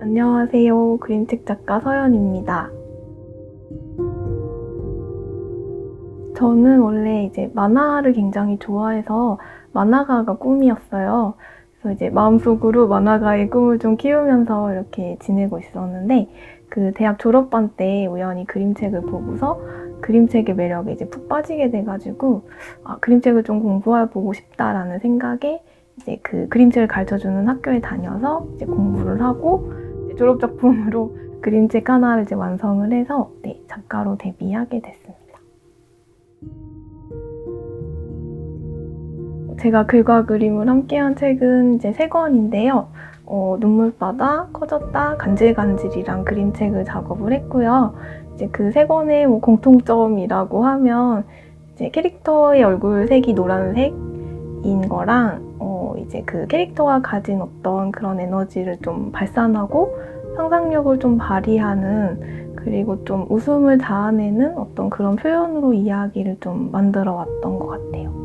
안녕하세요. 그림책 작가 서연입니다. 저는 원래 이제 만화를 굉장히 좋아해서 만화가가 꿈이었어요. 그래서 이제 마음속으로 만화가의 꿈을 좀 키우면서 이렇게 지내고 있었는데 그 대학 졸업반 때 우연히 그림책을 보고서 그림책의 매력에 이제 푹 빠지게 돼가지고 아, 그림책을 좀 공부해 보고 싶다라는 생각에 이제 그 그림책을 가르쳐주는 학교에 다녀서 이제 공부를 하고 이제 졸업 작품으로 그림책 하나를 이제 완성을 해서 네, 작가로 데뷔하게 됐습니다. 제가 글과 그림을 함께한 책은 이제 세 권인데요. 어, 눈물바다, 커졌다, 간질간질이란 그림책을 작업을 했고요. 이제 그 세 권의 뭐 공통점이라고 하면 이제 캐릭터의 얼굴 색이 노란색인 거랑 어, 이제 그 캐릭터가 가진 어떤 그런 에너지를 좀 발산하고 상상력을 좀 발휘하는 그리고 좀 웃음을 자아내는 어떤 그런 표현으로 이야기를 좀 만들어 왔던 것 같아요.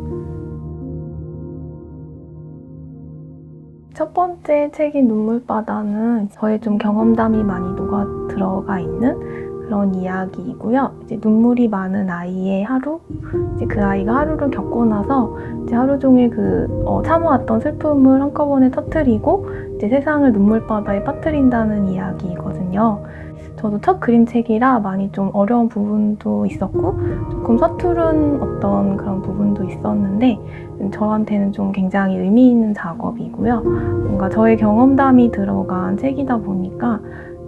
첫 번째 책인 눈물바다는 저의 좀 경험담이 많이 녹아 들어가 있는 그런 이야기이고요. 이제 눈물이 많은 아이의 하루, 이제 그 아이가 하루를 겪고 나서 이제 하루 종일 그 어, 참아왔던 슬픔을 한꺼번에 터트리고 이제 세상을 눈물바다에 빠뜨린다는 이야기이거든요. 저도 첫 그림책이라 많이 좀 어려운 부분도 있었고 조금 서투른 어떤 그런 부분도 있었는데 저한테는 좀 굉장히 의미 있는 작업이고요. 뭔가 저의 경험담이 들어간 책이다 보니까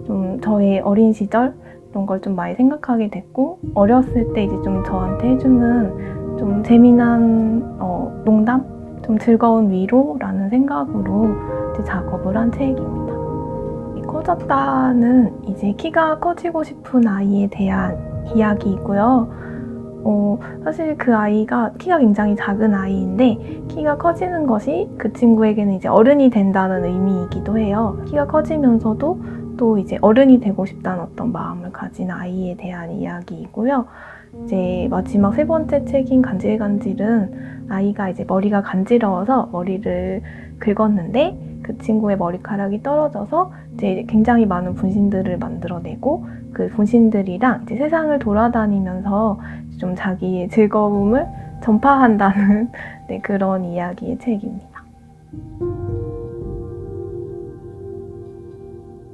좀 저의 어린 시절 이런 걸 좀 많이 생각하게 됐고 어렸을 때 이제 좀 저한테 해주는 좀 재미난 어, 농담, 좀 즐거운 위로라는 생각으로 이제 작업을 한 책입니다. 이 커졌다는 이제 키가 커지고 싶은 아이에 대한 이야기이고요. 어, 사실 그 아이가 키가 굉장히 작은 아이인데 키가 커지는 것이 그 친구에게는 이제 어른이 된다는 의미이기도 해요. 키가 커지면서도 또 이제 어른이 되고 싶다는 어떤 마음을 가진 아이에 대한 이야기이고요. 이제 마지막 세 번째 책인 간질간질은 아이가 이제 머리가 간지러워서 머리를 긁었는데 그 친구의 머리카락이 떨어져서 이제 굉장히 많은 분신들을 만들어내고 그 분신들이랑 이제 세상을 돌아다니면서 좀 자기의 즐거움을 전파한다는 네, 그런 이야기의 책입니다.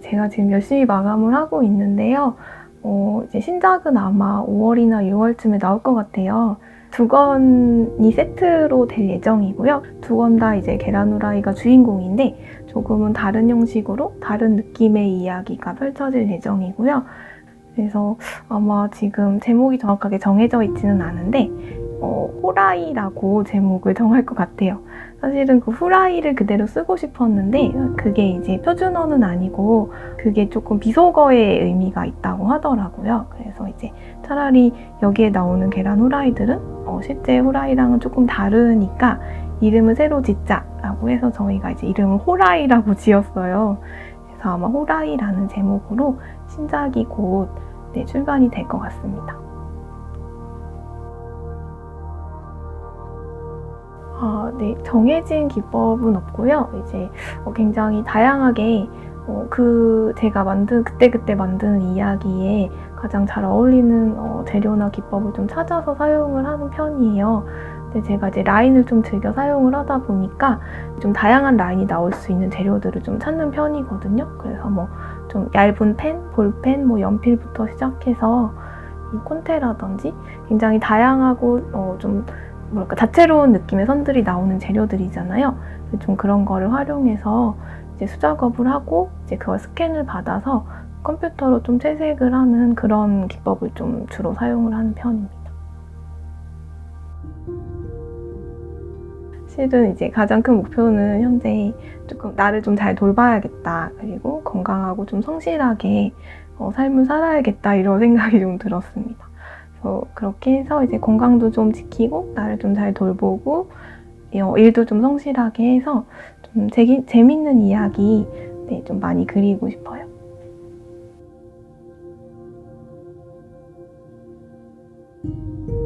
제가 지금 열심히 마감을 하고 있는데요. 어, 이제 신작은 아마 5월이나 6월쯤에 나올 것 같아요. 두 권이 세트로 될 예정이고요. 두권다 이제 계란 후라이가 주인공인데 조금은 다른 형식으로 다른 느낌의 이야기가 펼쳐질 예정이고요. 그래서 아마 지금 제목이 정확하게 정해져 있지는 않은데 어, 호라이라고 제목을 정할 것 같아요. 사실은 그 후라이를 그대로 쓰고 싶었는데 그게 이제 표준어는 아니고 그게 조금 비속어의 의미가 있다고 하더라고요. 그래서 이제 차라리 여기에 나오는 계란 후라이들은 어, 실제 후라이랑은 조금 다르니까 이름을 새로 짓자라고 해서 저희가 이제 이름을 호라이라고 지었어요. 그래서 아마 호라이라는 제목으로 신작이 곧 네, 출간이 될 것 같습니다. 아, 네, 정해진 기법은 없고요. 이제 어, 굉장히 다양하게 어, 그 제가 만든 그때 그때 만드는 이야기에 가장 잘 어울리는 어, 재료나 기법을 좀 찾아서 사용을 하는 편이에요. 근데 제가 이제 라인을 좀 즐겨 사용을 하다 보니까 좀 다양한 라인이 나올 수 있는 재료들을 좀 찾는 편이거든요. 그래서 뭐 좀 얇은 펜, 볼펜, 뭐 연필부터 시작해서 이 콘테라든지 굉장히 다양하고 어, 좀 뭐랄까 다채로운 느낌의 선들이 나오는 재료들이잖아요. 좀 그런 거를 활용해서 이제 수작업을 하고 이제 그걸 스캔을 받아서 컴퓨터로 좀 채색을 하는 그런 기법을 좀 주로 사용을 하는 편입니다. 실은 이제 가장 큰 목표는 현재 조금 나를 좀 잘 돌봐야겠다. 그리고 건강하고 좀 성실하게 어, 삶을 살아야겠다. 이런 생각이 좀 들었습니다. 그래서 그렇게 해서 이제 건강도 좀 지키고 나를 좀 잘 돌보고 어, 일도 좀 성실하게 해서 좀 음, 재, 재밌는 이야기 네, 좀 많이 그리고 싶어요. you.